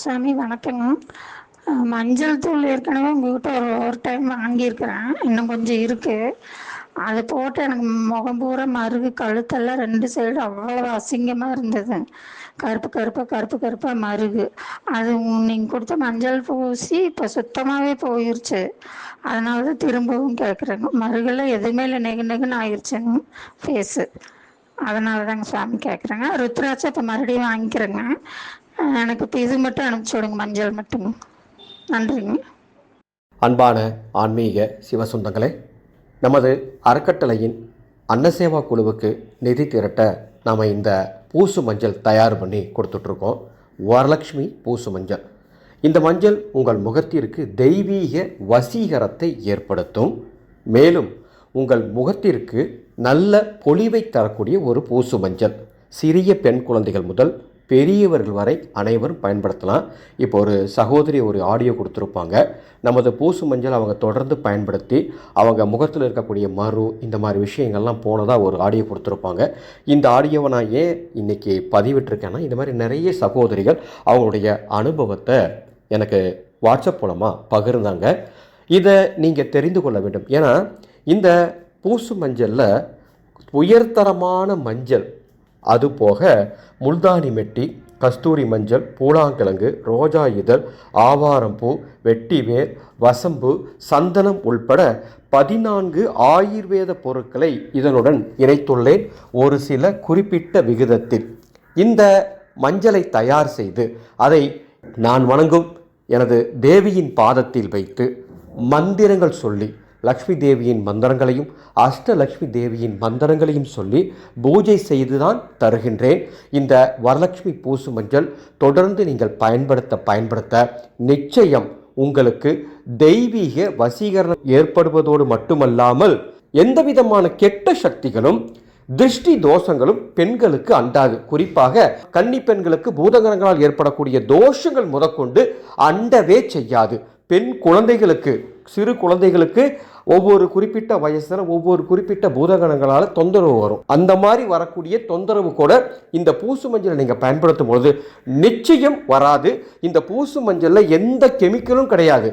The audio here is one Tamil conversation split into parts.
சாமி வணக்கங்க. மஞ்சள் தூள் ஏற்கனவே உங்ககிட்ட ஒரு ஒரு டைம் வாங்கியிருக்கிறேன். இன்னும் கொஞ்சம் இருக்குது அது போட்டு எனக்கு முகம் பூரா மருகு கழுத்தெல்லாம் ரெண்டு சைடு அவ்வளோ அசிங்கமாக இருந்தது. கருப்பு கருப்பாக கருப்பு கருப்பாக மருகு. அது நீங்கள் கொடுத்த மஞ்சள் பூசி இப்போ சுத்தமாகவே போயிருச்சு. அதனால தான் திரும்பவும் கேட்குறேங்க. மருகெல்லாம் எதுவுமே இல்லை. நெகு நெகுன்னு ஆயிடுச்சுங்க ஃபேஸு அதனால தாங்க சாமி கேட்குறேங்க. ருத்ராட்சை இப்போ மறுபடியும் வாங்கிக்கிறேங்க. எனக்கு இப்போ இது மட்டும் அனுப்பிச்சி விடுங்க மஞ்சள் மட்டும். நன்றிங்க. அன்பான ஆன்மீக சிவசுந்தங்களே நமது அறக்கட்டளையின் அன்னசேவா குழுவுக்கு நிதி திரட்ட நாம் இந்த பூசு மஞ்சள் தயார் பண்ணி கொடுத்துட்ருக்கோம். வரலட்சுமி பூசு மஞ்சள். இந்த மஞ்சள் உங்கள் முகத்திற்கு தெய்வீக வசீகரத்தை ஏற்படுத்தும். மேலும் உங்கள் முகத்திற்கு நல்ல பொலிவை தரக்கூடிய ஒரு பூசு மஞ்சள். சிறிய பெண் குழந்தைகள் முதல் பெரியவர்கள் வரை அனைவரும் பயன்படுத்தலாம். இப்போ ஒரு சகோதரி ஒரு ஆடியோ கொடுத்துருப்பாங்க. நமது பூசு மஞ்சள் அவங்க தொடர்ந்து பயன்படுத்தி அவங்க முகத்தில் இருக்கக்கூடிய மறு இந்த மாதிரி விஷயங்கள்லாம் போனதாக ஒரு ஆடியோ கொடுத்துருப்பாங்க. இந்த ஆடியோவை நான் ஏன் இன்றைக்கி பதிவிட்டிருக்கேன்னா இந்த மாதிரி நிறைய சகோதரிகள் அவங்களுடைய அனுபவத்தை எனக்கு வாட்ஸ்அப் மூலமாக பகிர்ந்தாங்க. இதை நீங்கள் தெரிந்து கொள்ள வேண்டும். ஏன்னா இந்த பூசு மஞ்சளில் உயர்தரமான மஞ்சள் அதுபோக முல்தானி மெட்டி கஸ்தூரி மஞ்சள் பூலாங்கிழங்கு ரோஜா இதழ் ஆவாரம்பூ வெட்டிவேர் வசம்பு சந்தனம் உள்பட பதினான்கு ஆயுர்வேத பொருட்களை இதனுடன் இணைத்துள்ளேன். ஒரு சில குறிப்பிட்ட விகிதத்தில். இந்த மஞ்சளை தயார் செய்து அதை நான் வணங்கும் எனது தேவியின் பாதத்தில் வைத்து மந்திரங்கள் சொல்லி லக்ஷ்மி தேவியின் மந்திரங்களையும் அஷ்டலக்ஷ்மி தேவியின் மந்திரங்களையும் சொல்லி பூஜை செய்துதான் தருகின்றேன். இந்த வரலட்சுமி பூசு மஞ்சள் தொடர்ந்து நீங்கள் பயன்படுத்த பயன்படுத்த நிச்சயம் உங்களுக்கு தெய்வீக வசீகரணம் ஏற்படுவதோடு மட்டுமல்லாமல் எந்த விதமான கெட்ட சக்திகளும் திருஷ்டி தோஷங்களும் பெண்களுக்கு அண்டாது. குறிப்பாக கன்னி பெண்களுக்கு பூதகரங்களால் ஏற்படக்கூடிய தோஷங்கள் முதற்கொண்டு அண்டவே செய்யாது. பெண் குழந்தைகளுக்கு சிறு குழந்தைகளுக்கு ஒவ்வொரு குறிப்பிட்ட வயசுல ஒவ்வொரு குறிப்பிட்ட பூதகணங்களால் தொந்தரவு வரும். அந்த மாதிரி வரக்கூடிய தொந்தரவு கூட இந்த பூசு மஞ்சளை நீங்கள் பயன்படுத்தும் பொழுது நிச்சயம் வராது. இந்த பூசு மஞ்சளில் எந்த கெமிக்கலும் கிடையாது.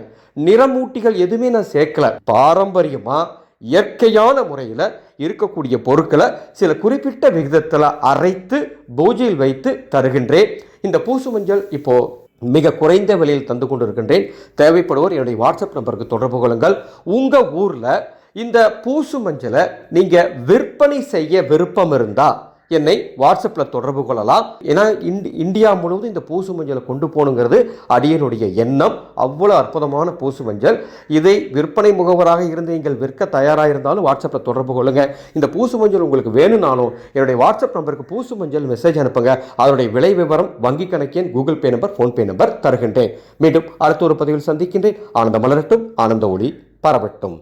நிறமூட்டிகள் எதுவுமே நான் சேர்க்கல. பாரம்பரியமாக இயற்கையான முறையில் இருக்கக்கூடிய பொருட்களை சில குறிப்பிட்ட விகிதத்தில் அரைத்து பூஜையில் வைத்து தருகின்றேன். இந்த பூசு மஞ்சள் இப்போது மிக குறைந்த விலையில் தந்து கொண்டிருக்கின்றேன். தேவைப்படுவோர் என்னுடைய வாட்ஸ்அப் நம்பருக்கு தொடர்பு கொள்ளுங்கள். உங்கள் ஊரில் இந்த பூசு மஞ்சளை நீங்கள் விற்பனை செய்ய விருப்பம் இருந்தால் என்னை வாட்ஸ்அப்பில் தொடர்பு கொள்ளலாம். ஏன்னா இந்தி இந்தியா முழுவதும் இந்த பூசு மஞ்சளை கொண்டு போகணுங்கிறது அடியனுடைய எண்ணம். அவ்வளோ அற்புதமான பூசு மஞ்சள். இதை விற்பனை முகவராக இருந்து நீங்கள் விற்க தயாராக இருந்தாலும் வாட்ஸ்அப்பில் தொடர்பு கொள்ளுங்கள் இந்த பூசு மஞ்சள் உங்களுக்கு வேணும்னாலும் என்னுடைய வாட்ஸ்அப் நம்பருக்கு பூசு மஞ்சள் மெசேஜ் அனுப்புங்க. அதனுடைய விலை விவரம் வங்கி கணக்கின் Google Pay number PhonePe number தருகின்றேன். மீண்டும் அடுத்த ஒரு பதிவில் சந்திக்கின்றேன். ஆனந்த மலரட்டும் ஆனந்த ஒளி பரவட்டும்.